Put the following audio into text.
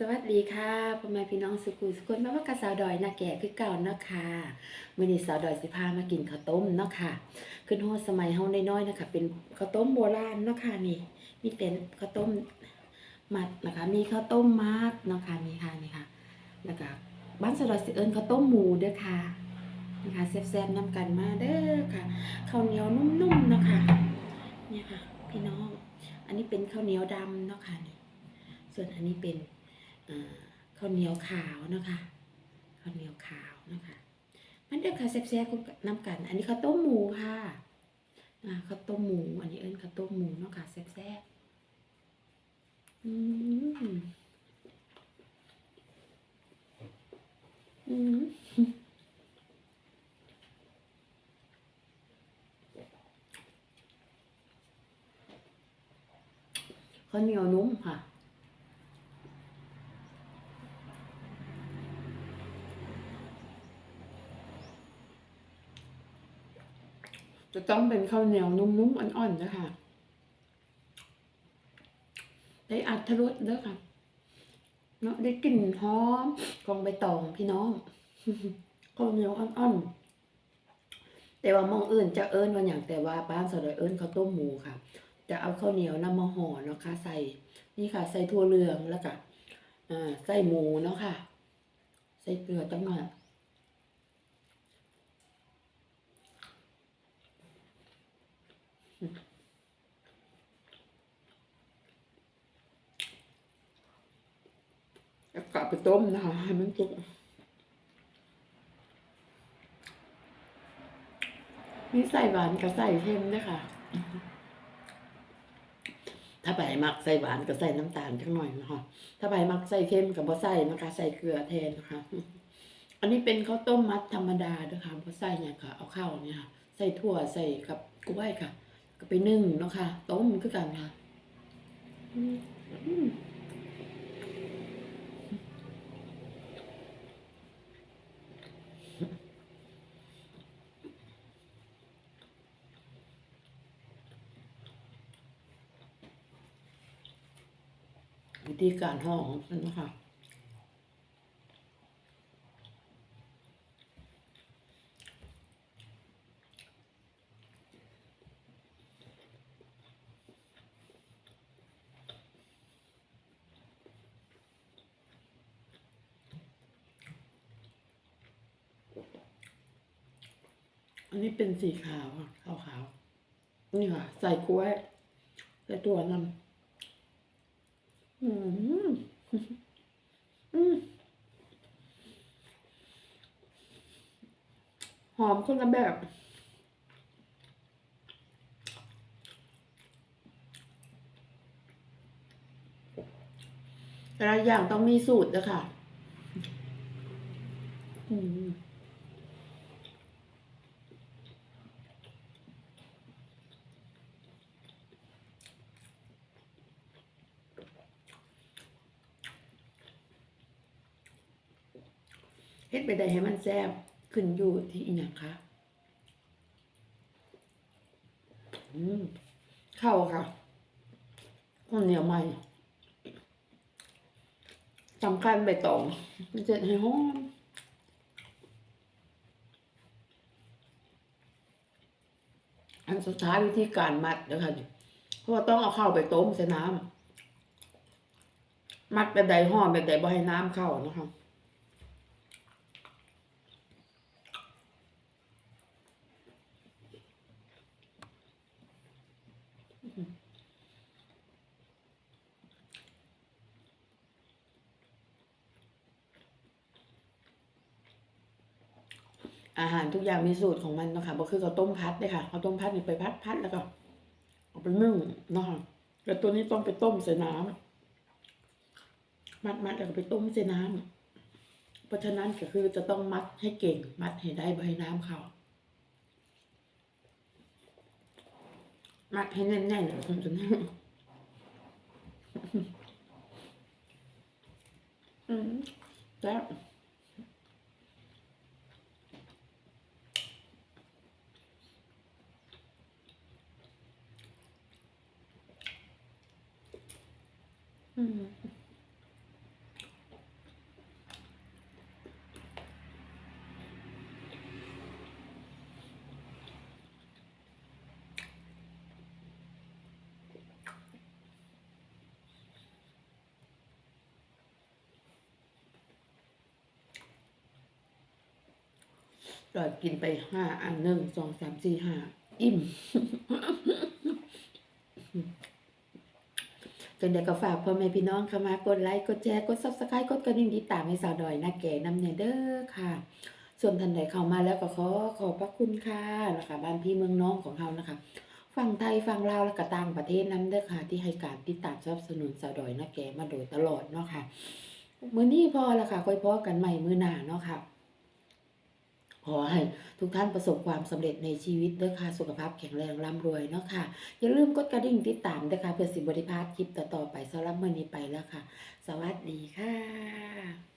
สวัสดีค่ะพ่อแม่พี่น้องสุกุลสุคนมาว่ากบสาวดอยนาแก่คือเก่าเนาะค่ะมื้อนี้สาวดอยสิพามากินข้าวต้มเนาะค่ะ ขึ้นฮอสมัยเฮาน้อยๆนะคะ เป็นข้าวต้มโบราณเนาะค่ะนี่มีเป็นข้าวต้มมัดนะคะ มีข้าวต้มมัดเนาะค่ะนี่ค่ะนี่ค่ะแล้วก็บ้านสาวดอยสิเอิ้นข้าวต้มหมูเด้อค่ะนะคะแซ่บๆนํกันมาเด้อค่ะข้าวเหนียวนุ่มๆเนาะค่ะเนี่ยค่ะ พี่น้อง อันนี้เป็นข้าวเหนียวดำเนาะค่ะนี่ส่วนอันนี้เป็น ข้าวเหนียวขาวนะคะข้าวเหนียวขาวนะคะ มันเด้อค่ะแซ่บๆน้ำกัน อันนี้ข้าวต้มหมูค่ะอ่าข้าวต้มหมู อันนี้เอิ้นข้าวต้มหมูเนาะค่ะแซ่บๆอืมอืมข้าวเหนียวนุ่มค่ะ จะต้องเป็นข้าวเหนียวนุ่มๆอ่อนๆนะคะได้อัดทะลุเด้อค่ะเนาะได้กลิ่นหอมของใบตองพี่น้องข้าวเหนียวอ่อนๆแต่ว่ามองอื่นจะเอิ้นว่าอย่างแต่ว่าบ้านสดอยเอิ้นข้าต้มหมูค่ะ จะเอาข้าวเหนียวนำมาห่อเนาะค่ะใส่ นี่ค่ะ ใส่ถั่วเหลืองแล้วก็อ่าใส่หมูเนาะค่ะ ใส่เกลือจังหน่อย แล้วก็เอา ไปต้มนะคะให้มันสุกมีใส่หวานกับใส่เค็มนะคะถ้าใบมักใส่หวานก็ใส่น้ำตาลจังหน่อยนะคะถ้าใบมักใส่เค็มกับบ่ใส่นะคะ ใส่เกลือแทนนะคะ อันนี้เป็นข้าวต้มมัดธรรมดาด้วยค่ะบ่ใส่เนี่ยค่ะ เอาข้าวเนี่ยค่ะ ใส่ถั่วใส่กับกล้วยค่ะ ก็ไปนึ่งเนาะค่ะ ต้มคือกันค่ะ วิธีการห่อของมันนะคะอันนี้เป็นสีขาวค่ะขาวๆนี่ค่ะ ใส่กล้วย ใส่ตัวนำ อืมอืมหอมคนละแบบ แต่ละอย่างต้องมีสูตรนะคะอืม ฮ็ดไปได้ให้มันแซ่บขึ้นอยู่ที่อีหยังคะอืมเข้าค่ะข้าวเหนียวใหม่สำคัญใบตองมันจะให้หอมอันสุดท้ายวิธีการมัดเดี๋ยวค่ะเพราะว่าต้องเอาเข้าไปต้มใส่น้ำมัดแบบใดห่อแบบใดบ่ให้น้ำเข้านะคะ อาหารทุกอย่างมีสูตรของมันเนาะคะก็คือข้าวต้มพัดเลยค่ะข้าวต้มพัดนี่ไปพัดพัดแล้วก็เอาไปนึ่งเนาะค่ะแล้วตัวนี้ต้องไปต้มใส่น้ำมัดมัดแล้วก็ไปต้มใส่น้ำเพราะฉะนั้นก็คือจะต้องมัดให้เก่ง มัดให้ได้ใบน้ำเขามัดให้แน่นๆจนอืมแล้ว ก็กินไปห้าอันหนึ่งสองสามสี่ห้าอิ่ม จังใดก็ฝากพ่อแม่พี่น้องเข้ามากดไลค์กดแชร์กด Subscribe กดกระดิ่งติดตามให้สาวดอยนะแก่นำเนเด้อค่ะ ส่วนท่านใดเข้ามาแล้วก็ขอขอบพระคุณค่ะนะคะบ้านพี่เมืองน้องของเรานะคะฝั่งไทยฝั่งลาวและก็ต่างประเทศนํเด้อค่ะ ที่ให้การติดตามสนับสนุนสาวดอยนะแก่มาโดยตลอดเนาะค่ะมื้อนี้พอละค่ะค่อยพอกันใหม่มื้อหน้าเนาะค่ะ ขอให้ทุกท่านประสบความสำเร็จในชีวิตเด้อค่ะสุขภาพแข็งแรงร่ำรวยเนาะค่ะอย่าลืมกดกระดิ่งติดตามนะคะเพื่อสิบริพาทคลิปต่อๆไปสำหรับวันนี้ไปแล้วค่ะ สวัสดีค่ะ